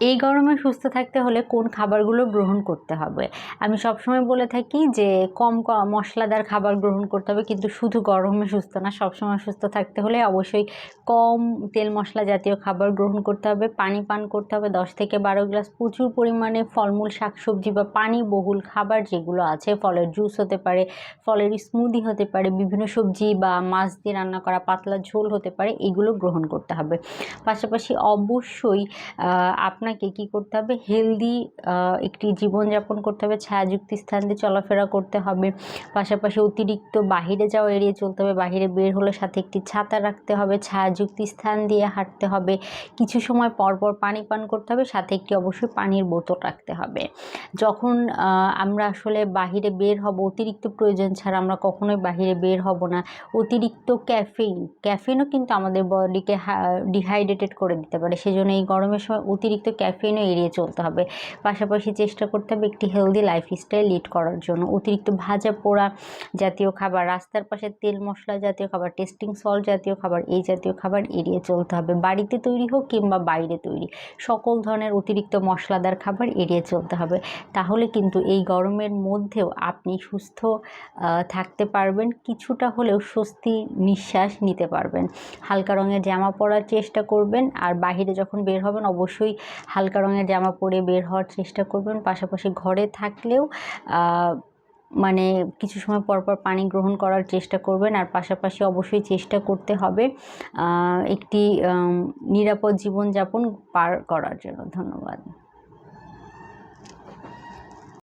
এই গরমে সুস্থ থাকতে হলে কোন খাবারগুলো গ্রহণ করতে হবে? আমি সবসময় বলে থাকি যে কম মশলাদার খাবার গ্রহণ করতে হবে কিন্তু শুধু গরমে সুস্থ না সবসময় সুস্থ থাকতে হলে অবশ্যই কম তেল মশলা জাতীয় খাবার গ্রহণ করতে হবে পানি পান করতে হবে দশ থেকে বারো গ্লাস প্রচুর পরিমাণে ফলমূল শাকসবজি বা পানি বহুল খাবার যেগুলো আছে ফলের জুস হতে পারে ফলের স্মুদি হতে পারে বিভিন্ন সবজি বা মাছ দিয়ে রান্না করা পাতলা ঝোল হতে পারে এগুলো গ্রহণ করতে হবে। পাশাপাশি অবশ্যই আহ, আপনাকে কি করতে হবে? হেলদি একটি জীবনযাপন করতে হবে, ছায়াযুক্ত স্থান দিয়ে চলাফেরা করতে হবে। পাশাপাশি অতিরিক্ত বাহিরে যাওয়া, এড়িয়ে চলতে হবে। বাহিরে বের হলে সাথে একটি ছাতা রাখতে হবে, ছায়াযুক্ত স্থান দিয়ে হাঁটতে হবে। কিছু সময় পর পর পানি পান করতে হবে, সাথে একটি অবশ্যই পানির বোতল রাখতে হবে। যখন আমরা আসলে বাহিরে বের হব, অতিরিক্ত প্রয়োজন ছাড়া আমরা কখনোই বাহিরে বের হব না। অতিরিক্ত ক্যাফিন ক্যাফিনও কিন্তু আমাদের বডিকে ডিহাইড্রেটেড করে দিতে পারে। সেজন্য এই গরমের সময় অতিরিক্ত ক্যাফিনও এড়িয়ে চলতে হবে। পাশাপাশি চেষ্টা করতে হবে একটি হেলদি লাইফস্টাইল লিড করার জন্য। অতিরিক্ত ভাজা পোড়া জাতীয় খাবার, রাস্তার পাশে তেল মশলা জাতীয় খাবার টেস্টিং সল্ট জাতীয় খাবার, এই জাতীয় খাবার এড়িয়ে চলতে হবে। বাড়িতে তৈরি হোক কিংবা বাইরে তৈরি, সকল ধরনের অতিরিক্ত মশলাদার খাবার এড়িয়ে চলতে হবে। তাহলে কিন্তু এই গরমের মধ্যেও আপনি সুস্থ থাকতে পারবেন, কিছুটা হলেও স্বস্তি নিঃশ্বাস নিতে পারবেন। হালকা রঙের জামা পরার চেষ্টা করবেন, আর বাইরে যখন বের হবেন, অবশ্যই হালকা রঙের জামা পরে বের হওয়ার চেষ্টা করবেন। পাশাপাশি ঘরে থাকলেও মানে কিছু সময় পরপর পর পানি গ্রহণ করার চেষ্টা করবেন। আর পাশাপাশি অবশ্যই চেষ্টা করতে হবে একটি নিরাপদ জীবনযাপন পার করার জন্য। ধন্যবাদ।